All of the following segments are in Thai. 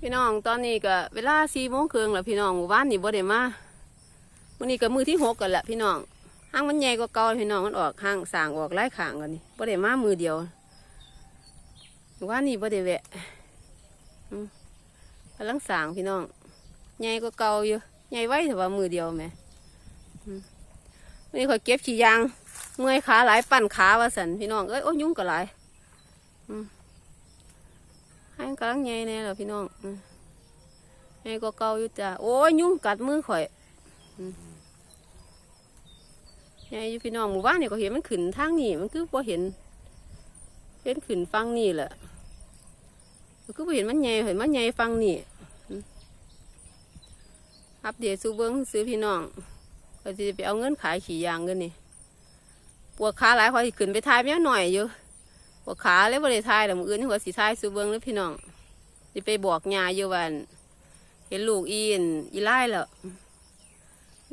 พี่น้องตอนนี้ก็เวลาสี่โมงครึ่งแล้วพี่น้องหมู่บ้านนี่บ่ได้มาวันนี้ก็มือที่หกกันแหละพี่น้องห้างมันใหญ่กว่าเก่าพี่น้องมันออกห้างสางออกไล่ขางกันนี่บ่ได้มามือเดียวหมู่บ้านนี่บ่ได้แวะกำลังสางพี่น้องใหญ่กว่าเก่าอยู่ใหญ่ไว้แต่ว่ามือเดียวแหมวันนี้ขอยเก็บขี้ยางเมื่อยขาหลายปั่นขาว่าสันพี่น้องเอ้ยโอ้ยุ่งก็หลายอืมให้มัน กำลังใหญ่แน่แล้วพี่น้องใหญ่ก็เก่าอยู่จ้ะโอ้ยยุ่งกัดมือข่อยใหญ่อยู่พี่น้องหมู่บ้านเนี่ยก็เห็นมันขึ้นทางนี่มันคือพอเห็นเห็นขึ้นฟังนี่แหละคือพอเห็นมันใหญ่เห็นมันใหญ่ฟังนี่อัปเดตซูเบิ้งซื้อพี่น้องก็จะไปเอาเงินขายขี่ยางกันนี่ปวดขาหลายคอยขึ้นไปทายแม่หน่อยอยู่ปวดขาเลยบ่ได้ทายแต่มืออื่นหัวสีทายสูเบิงเลยพี่น้อง สิไปบอกยาอยู่วันเห็นลูกอีนอีไล่แล้ว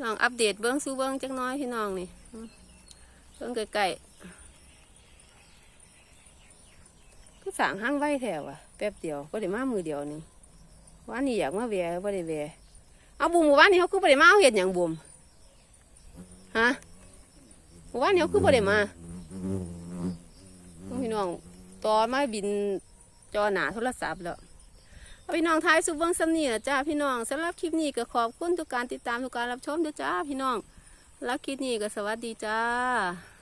น้องอัปเดตเบิ้องสู้เบิ้องจักหน้อยพี่น้องนี่เบิ้องใกลๆก็สั่งห้างไว้แถวอะแป๊บเดียวก็ได้มามือเดียวหนึงวันนี้อยากมาแวะบ่ได้แวะเอาบุมหมู่บ้านนี้เขาคือบ่ได้มาเอาเห็ดอย่างบุมฮะหมู่บ้านนี้เขาคือบ่ได้มาพี่น้องตอนมาบินจอหนาโทรศัพท์แล้วเอ พี่น้องท้ายสุเบิ้งซ้ำนี่นะจ้าพี่น้องสำหรับคลิปนี้ก็ขอบคุณทุกการติดตามทุกการรับชมด้วยจ้าพี่น้องแล้วคลิปนี้ก็สวัสดีจ้า